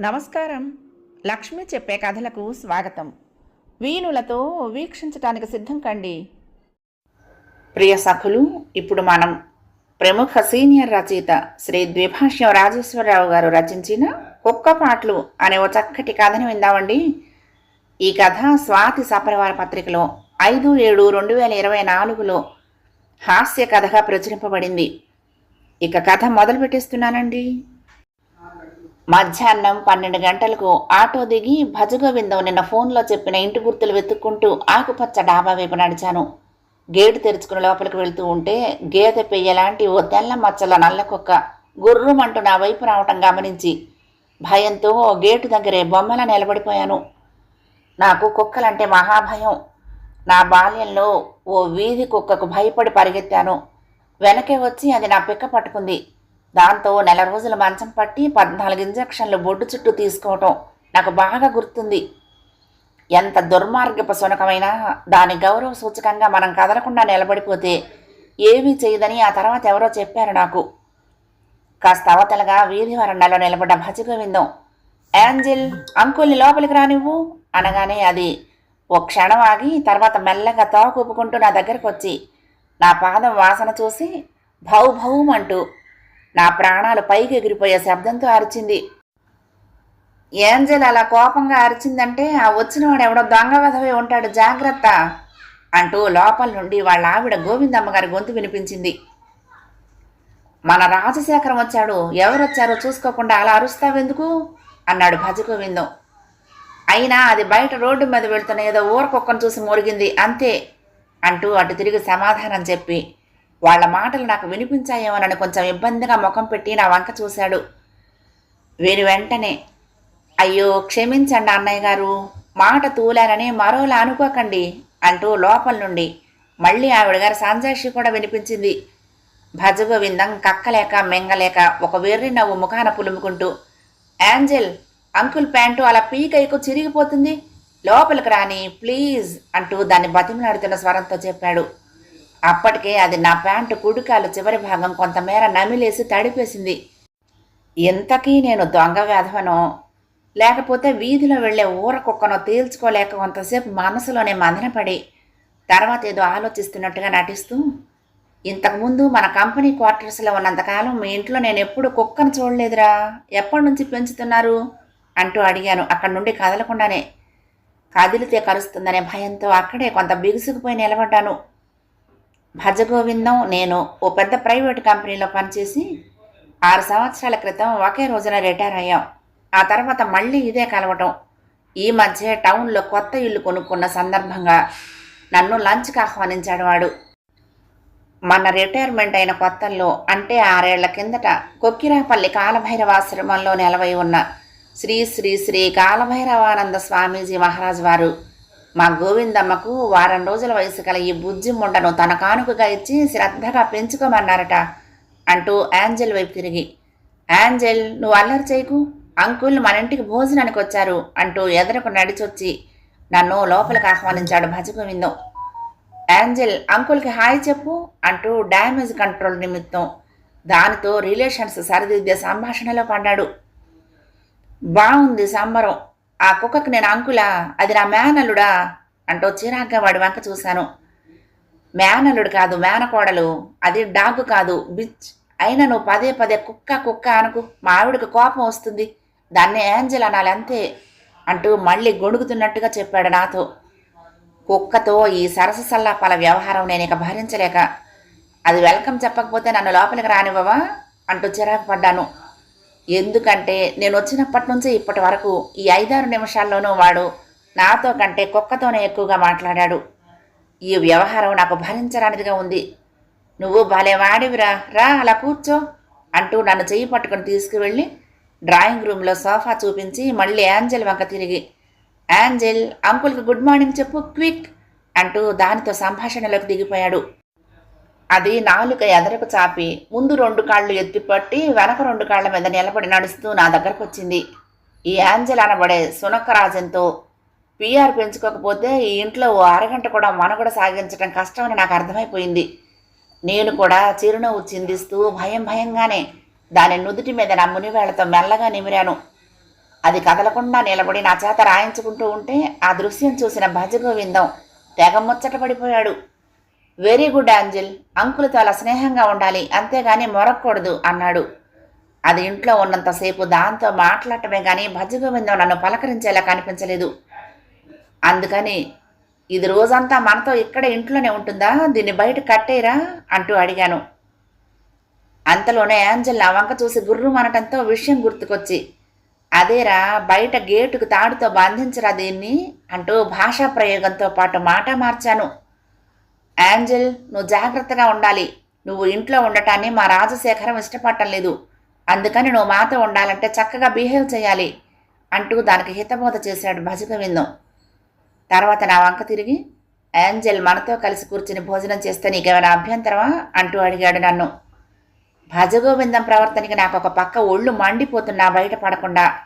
నమస్కారం. లక్ష్మి చెప్పే కథలకు స్వాగతం. వీణులతో వీక్షించటానికి సిద్ధం కండి. ప్రియ సఖులు ఇప్పుడు మనం ప్రముఖ సీనియర్ రచయిత శ్రీ ద్విభాష్యం రాజేశ్వరరావు గారు రచించిన కుక్క పాటలు అనే ఓ చక్కటి కథను విందామండి. ఈ కథ స్వాతి సపరివార పత్రికలో ఐదు ఏడు రెండు వేల ఇరవై నాలుగులో హాస్య కథగా ప్రచురింపబడింది. ఇక కథ మొదలు పెట్టేస్తున్నానండి మధ్యాహ్నం పన్నెండు గంటలకు ఆటో దిగి భజగోవిందం నిన్న ఫోన్లో చెప్పిన ఇంటి గుర్తులు వెతుక్కుంటూ ఆకుపచ్చ డాబా వైపు నడిచాను. గేటు తెరుచుకుని లోపలికి వెళ్తూ ఉంటే గేదె పెయ్యలాంటి ఓ తెల్ల మచ్చల నల్ల కుక్క గుర్రుమంటూ నా వైపు రావటం గమనించి భయంతో గేటు దగ్గరే బొమ్మలా నిలబడిపోయాను. నాకు కుక్కలంటే మహాభయం. నా బాల్యంలో ఓ వీధి కుక్కకు భయపడి పరిగెత్తాను. వెనకే వచ్చి అది నా పిక్క పట్టుకుంది. దాంతో నెల రోజులు మంచం పట్టి పద్నాలుగు ఇంజక్షన్లు బొడ్డు చుట్టూ తీసుకోవటం నాకు బాగా గుర్తుంది. ఎంత దుర్మార్గపు శునకమైనా దాని గౌరవ సూచకంగా మనం కదలకుండా నిలబడిపోతే ఏమీ చేయదని ఆ తర్వాత ఎవరో చెప్పారు నాకు. కాస్త అవతలగా వీధి వరండాలో నిలబడ్డ భజగోవిందం యాంజిల్ అంకుల్ని లోపలికి రానివ్వు అనగానే అది ఓ క్షణం ఆగి తర్వాత మెల్లగా తోకూపుకుంటూ నా దగ్గరకు వచ్చి నా పాదం వాసన చూసి భౌ భౌమంటూ అంటూ నా ప్రాణాలు పైకి ఎగిరిపోయే శబ్దంతో అరిచింది. ఏంజల్ అలా కోపంగా అరిచిందంటే ఆ వచ్చినవాడు ఎవడో దొంగ వెధవే ఉంటాడు జాగ్రత్త అంటూ లోపల నుండి వాళ్ళ ఆవిడ గోవిందమ్మ గారి గొంతు వినిపించింది. మన రాజశేఖరం వచ్చాడు ఎవరొచ్చారో చూసుకోకుండా అలా అరుస్తావెందుకు? అన్నాడు భజగోవిందం. అయినా అది బయట రోడ్డు మీద వెళ్తున్న ఏదో ఊరకొక్కను చూసి మురిగింది అంతే అంటూ అటు తిరిగి సమాధానం చెప్పి వాళ్ళ మాటలు నాకు వినిపించాయేమోనని కొంచెం ఇబ్బందిగా ముఖం పెట్టి నా వంక చూశాడు. వీరు వెంటనే అయ్యో క్షమించండి అన్నయ్య గారు మాట తూలానని మరోలా అనుకోకండి అంటూ లోపల నుండి మళ్ళీ ఆవిడ గారి సంజాషి కూడా వినిపించింది. భజగోవిందం కక్కలేక మెంగలేక ఒక వెర్రి నవ్వు ముఖాన పులుముకుంటూ యాంజెల్ అంకుల్ ప్యాంటు అలా పీకైకు చిరిగిపోతుంది లోపలికి రాని ప్లీజ్ అంటూ దాన్ని బతిమలాడుతున్న స్వరంతో చెప్పాడు. అప్పటికే అది నా ప్యాంటు కుడికాలు చివరి భాగం కొంతమేర నమిలేసి తడిపేసింది. ఇంతకీ నేను దొంగ వేధవనో? లేకపోతే వీధిలో వెళ్ళే ఊర కుక్కనో తేల్చుకోలేక కొంతసేపు మనసులోనే మదనపడి తర్వాత ఏదో ఆలోచిస్తున్నట్టుగా నటిస్తూ ఇంతకుముందు మన కంపెనీ క్వార్టర్స్లో ఉన్నంతకాలం మీ ఇంట్లో నేను ఎప్పుడు కుక్కను చూడలేదురా? ఎప్పటి నుంచి పెంచుతున్నారు? అంటూ అడిగాను అక్కడి నుండి కదలకుండానే. కదిలితే కలుస్తుందనే భయంతో అక్కడే కొంత బిగుసుకుపోయి నిలబడ్డాను. భజగోవిందం నేను ఓ పెద్ద ప్రైవేట్ కంపెనీలో పనిచేసి ఆరు సంవత్సరాల క్రితం ఒకే రోజున రిటైర్ అయ్యాం. ఆ తర్వాత మళ్ళీ ఇదే కలవటం. ఈ మధ్య టౌన్లో కొత్త ఇల్లు కొనుక్కున్న సందర్భంగా నన్ను లంచ్కి ఆహ్వానించాడు వాడు. మన రిటైర్మెంట్ అయిన కొత్తల్లో అంటే ఆరేళ్ళ కిందట కొక్కిరాపల్లి కాలభైరవాశ్రమంలో నెలవై ఉన్న శ్రీ శ్రీ శ్రీ కాలభైరవానంద స్వామీజీ మహారాజ్ వారు మా గోవిందమ్మకు వారం రోజుల వయసు గల ఈ బుజ్జి ముండను తన కానుకగా ఇచ్చి శ్రద్ధగా పెంచుకోమన్నారట అంటూ యాంజెల్ వైపు తిరిగి. యాంజెల్ నువ్వు అల్లరి చేయకు అంకుల్ మన ఇంటికి భోజనానికి వచ్చారు అంటూ ఎదరకు నడిచొచ్చి నన్ను లోపలికి ఆహ్వానించాడు భజగోవిందం. యాంజెల్ అంకుల్కి హాయ్ చెప్పు అంటూ డ్యామేజ్ కంట్రోల్ నిమిత్తం దానితో రిలేషన్స్ సరిదిద్దే సంభాషణలో పడ్డాడు. బాగుంది సంబరం ఆ కుక్కకి నేను అంకులా అది నా మేనల్లుడా అంటూ చిరాగ్గా వాడి వంక చూశాను. మేనల్లుడు కాదు మేనకోడలు అది డాగ్ కాదు బిచ్. అయినా నువ్వు పదే పదే కుక్క కుక్క అనుకు మా ఆవిడకి కోపం వస్తుంది. దాన్ని ఏంజల్ అనాలి అంతే అంటూ మళ్ళీ గొణుగుతున్నట్టుగా చెప్పాడు నాతో. కుక్కతో ఈ సరస సల్లాపాల వ్యవహారం నేను ఇక భరించలేక అది వెల్కమ్ చెప్పకపోతే నన్ను లోపలికి రానివ్వవా అంటూ చిరాకు పడ్డాను. ఎందుకంటే నేను వచ్చినప్పటి నుంచి ఇప్పటి వరకు ఈ ఐదారు నిమిషాల్లోనూ వాడు నాతో కంటే కుక్కతోనే ఎక్కువగా మాట్లాడాడు. ఈ వ్యవహారం నాకు భరించరానిదిగా ఉంది. నువ్వు భలే వాడివిరా. రా అలా కూర్చో అంటూ నన్ను చెయ్యి పట్టుకొని తీసుకువెళ్ళి డ్రాయింగ్ రూమ్లో సోఫా చూపించి మళ్ళీ యాంజెల్ వంక తిరిగి యాంజెల్ అంకుల్కి గుడ్ మార్నింగ్ చెప్పు క్విక్ అంటూ దానితో సంభాషణలోకి దిగిపోయాడు. అది నాలుక ఎదరకు చాపి ముందు రెండు కాళ్ళు ఎత్తిపట్టి వెనక రెండు కాళ్ళ మీద నిలబడి నడుస్తూ నా దగ్గరకు వచ్చింది. ఈ యాంజెల్ అనబడే సునక్కరాజంతో పిఆర్ పెంచుకోకపోతే ఈ ఇంట్లో ఓ అరగంట కూడా మనగడ సాగించడం కష్టమని నాకు అర్థమైపోయింది. నేను కూడా చిరునవ్వు చిందిస్తూ భయం భయంగానే దాని నుదుటి మీద నా మునివేళ్ళతో మెల్లగా నిమిరాను. అది కదలకుండా నిలబడి నా చేత రాయించుకుంటూ ఉంటే ఆ దృశ్యం చూసిన భజగోవిందం తెగ ముచ్చట పడిపోయాడు. వెరీ గుడ్ యాంజిల్ అంకులతో అలా స్నేహంగా ఉండాలి అంతేగాని మొరక్కూడదు అన్నాడు. అది ఇంట్లో ఉన్నంతసేపు దాంతో మాట్లాడటమే కానీ భజగోవిందం నన్ను పలకరించేలా కనిపించలేదు. అందుకని ఇది రోజంతా మనతో ఇక్కడ ఇంట్లోనే ఉంటుందా దీన్ని బయట కట్టేరా అంటూ అడిగాను. అంతలోనే యాంజల్ నా వంక చూసి గుర్రు అనటంతో విషయం గుర్తుకొచ్చి అదేరా బయట గేటుకు తాడుతో బంధించరా దీన్ని? అంటూ భాషా ప్రయోగంతో పాటు మాట మార్చాను. యాంజెల్ నువ్వు జాగ్రత్తగా ఉండాలి. నువ్వు ఇంట్లో ఉండటాన్ని మా రాజశేఖరం ఇష్టపడటం లేదు. అందుకని నువ్వు మాతో ఉండాలంటే చక్కగా బిహేవ్ చేయాలి అంటూ దానికి హితబోధ చేశాడు భజగవిందం తర్వాత నా వంక తిరిగి యాంజెల్ మనతో కలిసి కూర్చుని భోజనం చేస్తే నీకేమైనా అభ్యంతరమా? అంటూ అడిగాడు నన్ను. భజగోవిందం ప్రవర్తనకి నాకు ఒక పక్క ఒళ్ళు మండిపోతున్నా బయటపడకుండా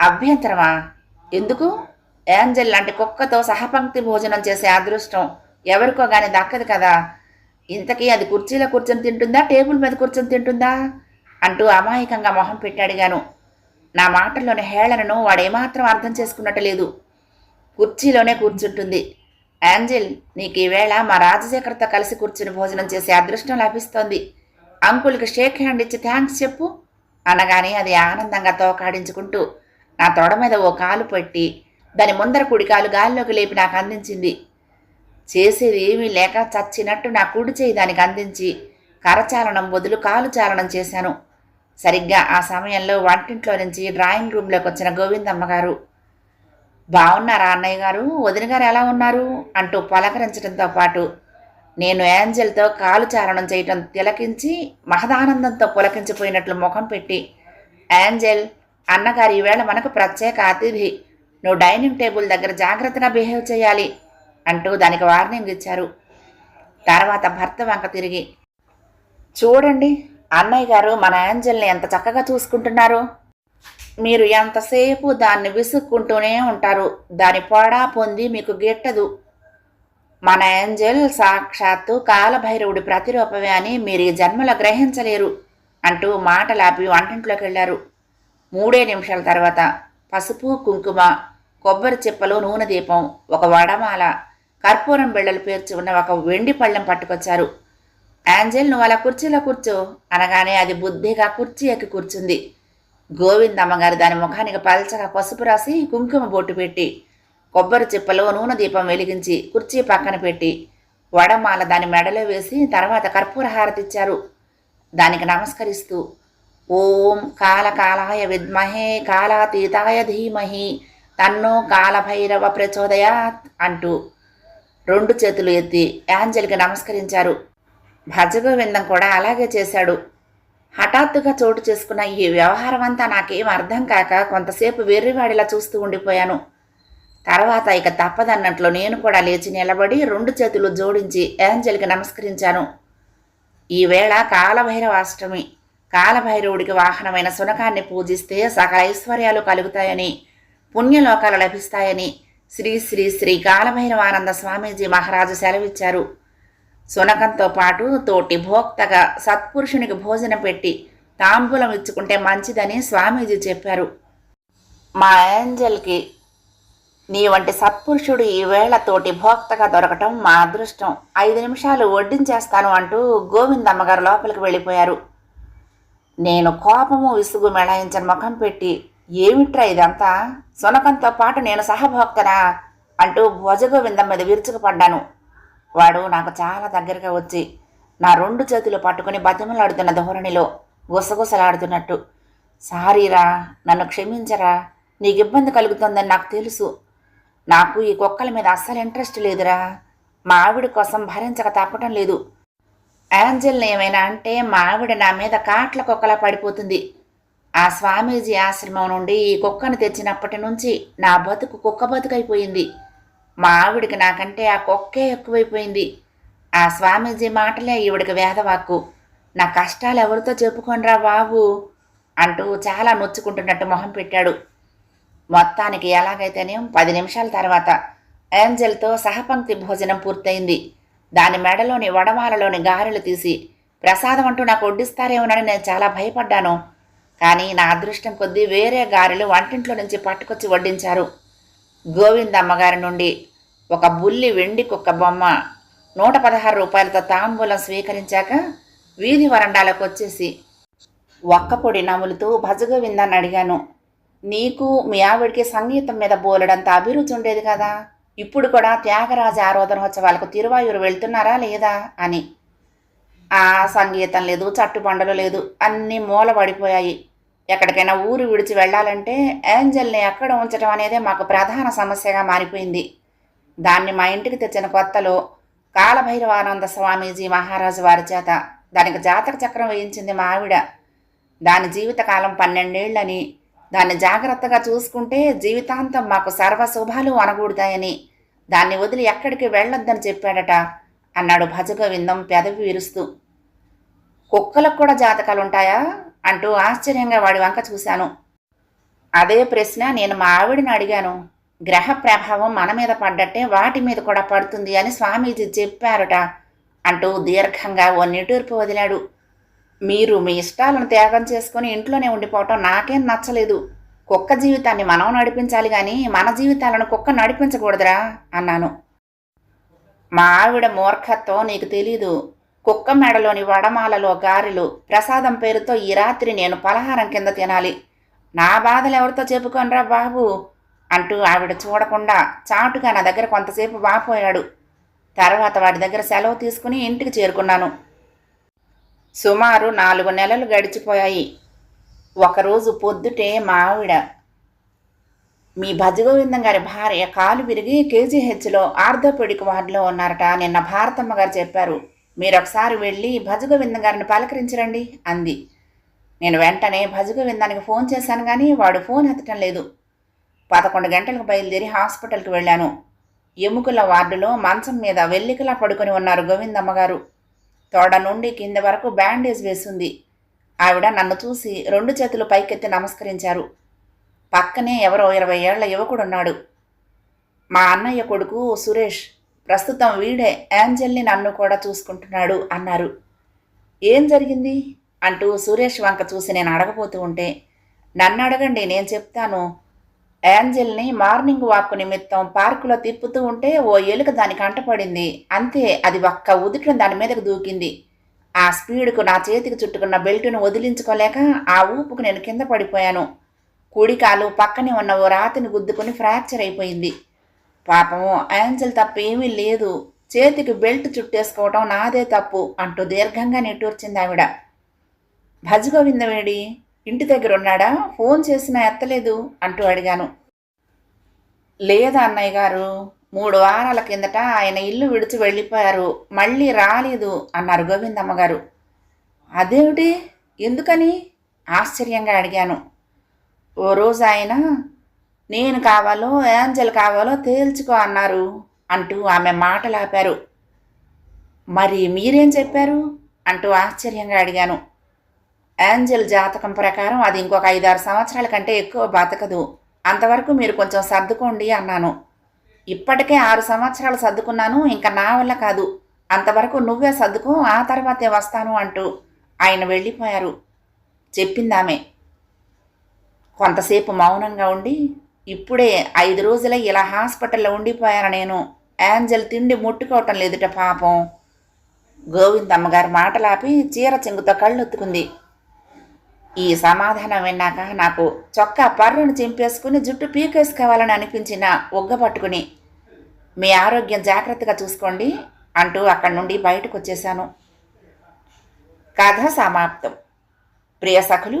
అభ్యంతరమా? ఎందుకు? యాంజెల్ లాంటి కుక్కతో సహపంక్తి భోజనం చేసే అదృష్టం. ఎవరికో కానీ దక్కదు కదా. ఇంతకీ అది కుర్చీలో కూర్చొని తింటుందా? టేబుల్ మీద కూర్చొని తింటుందా? అంటూ అమాయకంగా మొహం పెట్టాడుగాను నా మాటల్లోని హేళనను వాడేమాత్రం అర్థం చేసుకున్నట్టు లేదు. కుర్చీలోనే కూర్చుంటుంది. యాంజిల్ నీకు ఈవేళ మా రాజశేఖర్తో కలిసి కూర్చుని భోజనం చేసే అదృష్టం లభిస్తోంది. అంకుల్కి షేక్ హ్యాండ్ ఇచ్చి థ్యాంక్స్ చెప్పు అనగానే అది ఆనందంగా తోకాడించుకుంటూ నా తొడ మీద ఓ కాలు పెట్టి దాని ముందర కుడి కాలు గాలిలోకి లేపి నాకు అందించింది. చేసేది ఏమీ లేక చచ్చినట్టు నా కుడి చేయి దానికి అందించి కరచాలనం బదులు కాలు చాలనం చేశాను. సరిగ్గా ఆ సమయంలో వంటింట్లో నుంచి డ్రాయింగ్ రూమ్లోకి వచ్చిన గోవిందమ్మ గారు బాగున్నారా అన్నయ్య గారు? వదిన గారు ఎలా ఉన్నారు? అంటూ పలకరించడంతో పాటు నేను యాంజల్తో కాలు చారణం చేయటం తిలకించి మహదానందంతో పులకించిపోయినట్లు ముఖం పెట్టి యాంజల్ అన్నగారు ఈవేళ మనకు ప్రత్యేక అతిథి. నువ్వు డైనింగ్ టేబుల్ దగ్గర జాగ్రత్తగా బిహేవ్ చేయాలి. అంటూ దానికి వార్నింగ్ ఇచ్చారు. తర్వాత భర్త వంక తిరిగి చూడండి అన్నయ్య గారు మన ఏంజల్ని ఎంత చక్కగా చూసుకుంటున్నారు. మీరు ఎంతసేపు దాన్ని విసుక్కుంటూనే ఉంటారు. దాని పొడా పొంది మీకు గిట్టదు. మన ఏంజల్ సాక్షాత్తు కాలభైరవుడి ప్రతిరూపమే అని మీరు ఈ జన్మలో గ్రహించలేరు అంటూ మాటలాపి వంటింట్లోకి వెళ్ళారు. మూడే నిమిషాల తర్వాత పసుపు కుంకుమ కొబ్బరి చిప్పలు నూనె దీపం ఒక వడమాల కర్పూరం బిళ్ళలు పేర్చి ఉన్న ఒక వెండి పళ్ళెం పట్టుకొచ్చారు. యాంజల్ నువ్వు అలా కుర్చీలో కూర్చో. అనగానే అది బుద్ధిగా కుర్చీ ఎక్కి కూర్చుంది. గోవిందమ్మగారు దాని ముఖానికి పలచగా పసుపు రాసి కుంకుమ బొట్టు పెట్టి కొబ్బరి చిప్పలో నూనె దీపం వెలిగించి కుర్చీ పక్కన పెట్టి వడమాల దాని మెడలో వేసి తర్వాత కర్పూర హారతి ఇచ్చారు. దానికి నమస్కరిస్తూ ఓం కాలకాలాయ విద్మహే కాలాతీతాయ ధీమహి తన్నో కాలభైరవ ప్రచోదయాత్ అంటూ రెండు చేతులు ఎత్తి యాంజలికి నమస్కరించారు. భజగోవిందం కూడా అలాగే చేశాడు. హఠాత్తుగా చోటు చేసుకున్న ఈ వ్యవహారం అంతా నాకేం అర్థం కాక కొంతసేపు వెర్రివాడిలా చూస్తూ ఉండిపోయాను. తర్వాత ఇక తప్పదన్నట్లు నేను కూడా లేచి నిలబడి రెండు చేతులు జోడించి యాంజలికి నమస్కరించాను. ఈవేళ కాలభైరవాష్టమి కాలభైరవుడికి వాహనమైన శునకాన్ని పూజిస్తే సకల ఐశ్వర్యాలు కలుగుతాయని పుణ్యలోకాలు లభిస్తాయని శ్రీ శ్రీ శ్రీ కాలభైరవానంద స్వామీజీ మహారాజు సెలవిచ్చారు. సునకంతో పాటు తోటి భోక్తగా సత్పురుషునికి భోజనం పెట్టి తాంబూలం ఇచ్చుకుంటే మంచిదని స్వామీజీ చెప్పారు. మా ఏంజల్కి నీ వంటి సత్పురుషుడు ఈవేళ తోటి భోక్తగా దొరకటం మా అదృష్టం. ఐదు నిమిషాలు వడ్డించేస్తాను అంటూ గోవిందమ్మగారు లోపలికి వెళ్ళిపోయారు. నేను కోపము విసుగు మెళాయించిన ముఖం పెట్టి ఏమిట్రా ఇదంతా? సునకంతో పాటు నేను సహభోక్తనా? అంటూ భుజగోవిందం మీద విరుచుకుపడ్డాను. వాడు నాకు చాలా దగ్గరగా వచ్చి నా రెండు చేతులు పట్టుకుని బతిమలాడుతున్న ధోరణిలో గుసగుసలాడుతున్నట్టు. సారీరా నన్ను క్షమించరా. నీకు ఇబ్బంది కలుగుతుందని నాకు తెలుసు. నాకు ఈ కుక్కల మీద అస్సలు ఇంట్రెస్ట్ లేదురా. మా ఆవిడ కోసం భరించక తప్పటం లేదు. యాంజల్ని ఏమైనా అంటే మా ఆవిడ నా మీద కాట్ల కుక్కలా పడిపోతుంది. ఆ స్వామీజీ ఆశ్రమం నుండి ఈ కుక్కను తెచ్చినప్పటి నుంచి నా బతుకు కుక్క బతుకైపోయింది. మా ఆవిడికి నాకంటే ఆ కుక్కే ఎక్కువైపోయింది. ఆ స్వామీజీ మాటలే ఈవిడికి వేదవాక్కు. నా కష్టాలు ఎవరితో చెప్పుకోనరా బాబు? అంటూ చాలా నొచ్చుకుంటున్నట్టు మొహం పెట్టాడు. మొత్తానికి ఎలాగైతేనే పది నిమిషాల తర్వాత ఏంజల్తో సహపంక్తి భోజనం పూర్తయింది. దాని మెడలోని వడమాలలోని గారెలు తీసి ప్రసాదం అంటూ నాకు వడ్డిస్తారేమోనని నేను చాలా భయపడ్డాను. కానీ నా అదృష్టం కొద్దీ వేరే గారెలు వంటింట్లో నుంచి పట్టుకొచ్చి వడ్డించారు. గోవిందమ్మగారి నుండి ఒక బుల్లి వెండి కుక్క బొమ్మ నూట పదహారు రూపాయలతో తాంబూలం స్వీకరించాక వీధి వరండాలకు వచ్చేసి ఒక్కపొడి నములుతూ భజగోవిందాన్ని అడిగాను. నీకు మీ ఆవిడికి సంగీతం మీద బోలెడంత అభిరుచి ఉండేది కదా ఇప్పుడు కూడా త్యాగరాజ ఆరాధనోత్సవాలకు తిరువాయూరు వెళ్తున్నారా లేదా అని. ఆ సంగీతం లేదు చట్టుబండలు లేదు అన్నీ మూల పడిపోయాయి ఎక్కడికైనా ఊరు విడిచి వెళ్ళాలంటే ఏంజల్ని ఎక్కడ ఉంచడం అనేదే మాకు ప్రధాన సమస్యగా మారిపోయింది. దాన్ని మా ఇంటికి తెచ్చిన కొత్తలో కాలభైరవానంద స్వామీజీ మహారాజు వారి చేత దానికి జాతక చక్రం వేయించింది మా ఆవిడ. దాని జీవితకాలం పన్నెండేళ్ళని దాన్ని జాగ్రత్తగా చూసుకుంటే జీవితాంతం మాకు సర్వశుభాలు అనగూడతాయని దాన్ని వదిలి ఎక్కడికి వెళ్ళొద్దని చెప్పాడట అన్నాడు భజగోవిందం పెదవి విరుస్తూ. కుక్కలకు కూడా జాతకాలు ఉంటాయా అంటూ ఆశ్చర్యంగా వాడి వంక చూశాను. అదే ప్రశ్న నేను మా ఆవిడని అడిగాను. గ్రహ ప్రభావం మన మీద పడ్డట్టే వాటి మీద కూడా పడుతుంది అని స్వామీజీ చెప్పారట అంటూ దీర్ఘంగా ఓ నిటూర్పు వదిలాడు. మీరు మీ ఇష్టాలను త్యాగం చేసుకుని ఇంట్లోనే ఉండిపోవటం నాకేం నచ్చలేదు. కుక్క జీవితాన్ని మనం నడిపించాలి కానీ మన జీవితాలను కుక్క నడిపించకూడదురా అన్నాను. మా ఆవిడ మూర్ఖత్వం నీకు తెలీదు. కుక్క మెడలోని వడమాలలో గారెలు ప్రసాదం పేరుతో ఈ రాత్రి నేను పలహారం కింద తినాలి. నా బాధలు ఎవరితో చెప్పుకోనరా బాబు? అంటూ ఆవిడ చూడకుండా చాటుగా నా దగ్గర కొంతసేపు వాపోయాడు. తర్వాత వాడి దగ్గర సెలవు తీసుకుని ఇంటికి చేరుకున్నాను. సుమారు నాలుగు నెలలు గడిచిపోయాయి. ఒకరోజు పొద్దుటే మా ఆవిడ మీ భజగోవిందం గారి భార్య కాలు విరిగి కేజీహెచ్లో ఆర్థోపెడిక్ వార్డులో ఉన్నారట నిన్న భారతమ్మ గారు చెప్పారు. మీరు ఒకసారి వెళ్ళి భజగోవిందం గారిని పలకరించరండి అంది. నేను వెంటనే భజగోవిందానికి ఫోన్ చేశాను కానీ వాడు ఫోన్ ఎత్తటం లేదు. పదకొండు గంటలకు బయలుదేరి హాస్పిటల్కి వెళ్ళాను. ఎముకల వార్డులో మంచం మీద వెల్లికలా పడుకొని ఉన్నారు గోవిందమ్మ గారు. తోడ నుండి కింద వరకు బ్యాండేజ్ వేసింది. ఆవిడ నన్ను చూసి రెండు చేతులు పైకెత్తి నమస్కరించారు. పక్కనే ఎవరో ఇరవై ఏళ్ళ యువకుడున్నాడు. మా అన్నయ్య కొడుకు సురేష్ ప్రస్తుతం వీడే యాంజల్ని నన్ను కూడా చూసుకుంటున్నాడు అన్నారు. ఏం జరిగింది? అంటూ సురేష్ వంక చూసి నేను అడగబోతూ ఉంటే నన్ను అడగండి నేను చెప్తాను. యాంజల్ని మార్నింగ్ వాక్ నిమిత్తం పార్కులో తిప్పుతూ ఉంటే ఓ ఎలుక దానికి అంటపడింది అంతే అది ఒక్క ఉదుటిన దాని మీదకు దూకింది. ఆ స్పీడ్కు నా చేతికి చుట్టుకున్న బెల్టును వదిలించుకోలేక ఆ ఊపుకు నేను కింద పడిపోయాను. కుడికాలు పక్కనే ఉన్న ఓ రాతిని గుద్దుకుని ఫ్రాక్చర్ అయిపోయింది. పాపము యాంజల్ తప్పేమీ లేదు. చేతికి బెల్ట్ చుట్టేసుకోవటం నాదే తప్పు అంటూ దీర్ఘంగా నిట్టూర్చింది ఆవిడ. భజగోవిందవేడి ఇంటి దగ్గర ఉన్నాడా? ఫోన్ చేసినా ఎత్తలేదు అంటూ అడిగాను. లేదా అన్నయ్య గారు మూడు వారాల కిందట ఆయన ఇల్లు విడిచి వెళ్ళిపోయారు. మళ్ళీ రాలేదు అన్నారు గోవిందమ్మ గారు. అదేమిటి? ఎందుకని? ఆశ్చర్యంగా అడిగాను. ఓ రోజు ఆయన నేను కావాలో ఏంజల్ కావాలో తేల్చుకో అన్నారు అంటూ ఆమె మాటలాపారు. మరి మీరేం చెప్పారు? అంటూ ఆశ్చర్యంగా అడిగాను. ఏంజల్ జాతకం ప్రకారం అది ఇంకొక ఐదారు సంవత్సరాల కంటే ఎక్కువ బతకదు. అంతవరకు మీరు కొంచెం సర్దుకోండి అన్నాను. ఇప్పటికే ఆరు సంవత్సరాలు సర్దుకున్నాను ఇంకా నా వల్ల కాదు. అంతవరకు నువ్వే సర్దుకో ఆ తర్వాతే వస్తాను అంటూ ఆయన వెళ్ళిపోయారు. చెప్పిందామె. కొంతసేపు మౌనంగా ఉండి ఇప్పుడే ఐదు రోజుల ఇలా హాస్పిటల్లో ఉండిపోయాను నేను. యాంజల్ తిండి ముట్టుకోవటం లేదుట పాపం. గోవిందమ్మగారు మాటలాపి చీర చెంగుతో కళ్ళొత్తుకుంది. ఈ సమాధానం విన్నాక నాకు చొక్కా పర్రును చింపేసుకుని జుట్టు పీకేసుకోవాలని అనిపించిన ఒగ్గ పట్టుకుని మీ ఆరోగ్యం జాగ్రత్తగా చూసుకోండి అంటూ అక్కడి నుండి బయటకు వచ్చేశాను కథ సమాప్తం. ప్రియ సఖులు